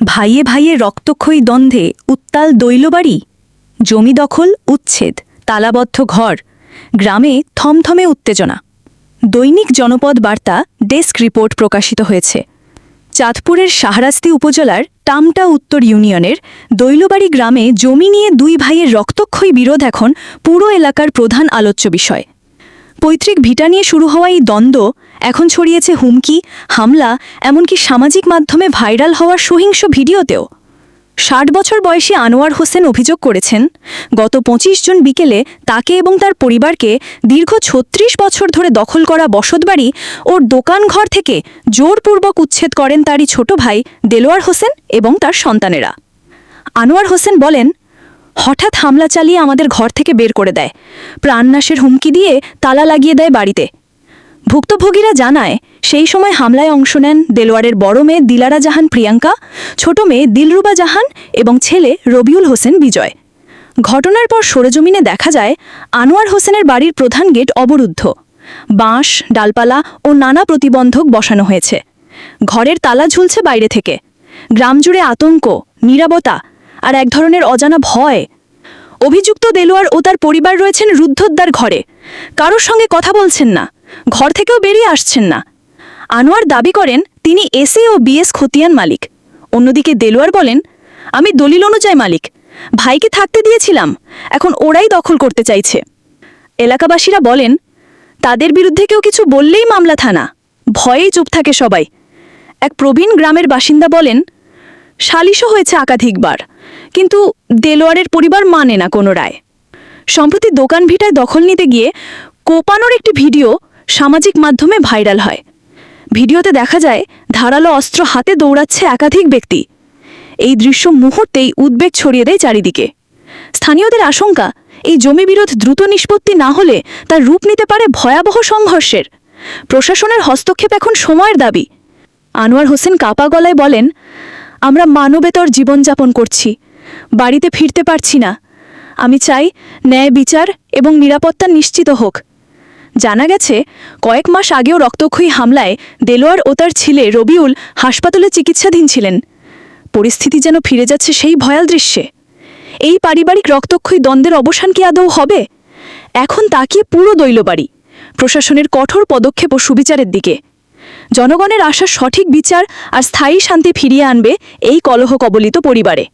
ভাইয়ে ভাইয়ে রক্তক্ষয়ী দ্বন্দ্বে উত্তাল দৈলবাড়ি। জমি দখল, উচ্ছেদ, তালাবদ্ধ ঘর, গ্রামে থমথমে উত্তেজনা। দৈনিক জনপদ বার্তা, ডেস্ক রিপোর্ট প্রকাশিত হয়েছে। চাঁদপুরের শাহরাস্তি উপজেলার টামটা উত্তর ইউনিয়নের দৈলবাড়ি গ্রামে জমি নিয়ে দুই ভাইয়ের রক্তক্ষয়ী বিরোধ এখন পুরো এলাকার প্রধান আলোচ্য বিষয়। পৈতৃক ভিটা নিয়ে শুরু হওয়া এই দ্বন্দ্ব এখন ছড়িয়েছে হুমকি, হামলা, এমনকি সামাজিক মাধ্যমে ভাইরাল হওয়ার সহিংস ভিডিওতেও। ষাট বছর বয়সী আনোয়ার হোসেন অভিযোগ করেছেন, গত পঁচিশ জুন বিকেলে তাকে এবং তার পরিবারকে দীর্ঘ ছত্রিশ বছর ধরে দখল করা বসতবাড়ি ওর দোকানঘর থেকে জোরপূর্বক উচ্ছেদ করেন তারই ছোট ভাই দেলোয়ার হোসেন এবং তার সন্তানেরা। আনোয়ার হোসেন বলেন, হঠাৎ হামলা চালিয়ে আমাদের ঘর থেকে বের করে দেয়। প্রাণনাশের হুমকি দিয়ে তালা লাগিয়ে দেয় বাড়িতে। ভুক্তভোগীরা জানায়, সেই সময় হামলায় অংশ নেন দেলোয়ারের বড় মেয়ে দিলারা জাহান প্রিয়াঙ্কা, ছোট মেয়ে দিলরুবা জাহান এবং ছেলে রবিউল হোসেন বিজয়। ঘটনার পর সরেজমিনে দেখা যায়, আনোয়ার হোসেনের বাড়ির প্রধান গেট অবরুদ্ধ। বাঁশ, ডালপালা ও নানা প্রতিবন্ধক বসানো হয়েছে। ঘরের তালা ঝুলছে বাইরে থেকে। গ্রাম জুড়ে আতঙ্ক, নীরবতা আর এক ধরনের অজানা ভয়। অভিযুক্ত দেলোয়ার ও তার পরিবার রয়েছেন রুদ্ধদ্বার ঘরে। কারোর সঙ্গে কথা বলছেন না। ঘর থেকেও বেরিয়ে আসছেন না। আনোয়ার দাবি করেন, তিনি এসএ ও বিএস খতিয়ান মালিক। অন্যদিকে দেলোয়ার বলেন, আমি দলিল অনুযায়ী মালিক। ভাইকে থাকতে দিয়েছিলাম, এখন ওরাই দখল করতে চাইছে। এলাকাবাসীরা বলেন, তাদের বিরুদ্ধে কেউ কিছু বললেই মামলা থানা। ভয়েই চুপ থাকে সবাই। এক প্রবীণ গ্রামের বাসিন্দা বলেন, সালিশও হয়েছে একাধিকবার, কিন্তু দেলোয়ারের পরিবার মানে না কোনো রায়। সম্প্রতি দোকান ভিটায় দখল নিতে গিয়ে কোপানোর একটি ভিডিও সামাজিক মাধ্যমে ভাইরাল হয়। ভিডিওতে দেখা যায়, ধারালো অস্ত্র হাতে দৌড়াচ্ছে একাধিক ব্যক্তি। এই দৃশ্য মুহূর্তেই উদ্বেগ ছড়িয়ে দেয় চারিদিকে। স্থানীয়দের আশঙ্কা, এই জমি বিরোধ দ্রুত নিষ্পত্তি না হলে তার রূপ নিতে পারে ভয়াবহ সংঘর্ষের। প্রশাসনের হস্তক্ষেপ এখন সময়ের দাবি। আনোয়ার হোসেন কাপা গলায় বলেন, আমরা মানবেতর জীবনযাপন করছি। বাড়িতে ফিরতে পারছি না। আমি চাই ন্যায় বিচার এবং নিরাপত্তা নিশ্চিত হোক। জানা গেছে, কয়েক মাস আগেও রক্তক্ষয়ী হামলায় দেলোয়ার ও তার ছেলে রবিউল হাসপাতালে চিকিৎসাধীন ছিলেন। পরিস্থিতি যেন ফিরে যাচ্ছে সেই ভয়াল দৃশ্যে। এই পারিবারিক রক্তক্ষয়ী দ্বন্দ্বের অবসান কি আদৌ হবে? এখন তাকিয়ে পুরো দৈলবাড়ি, প্রশাসনের কঠোর পদক্ষেপ ও সুবিচারের দিকে। জনগণের আশা সঠিক বিচার আর স্থায়ী শান্তি ফিরিয়ে আনবে এই কলহ কবলিত পরিবারে।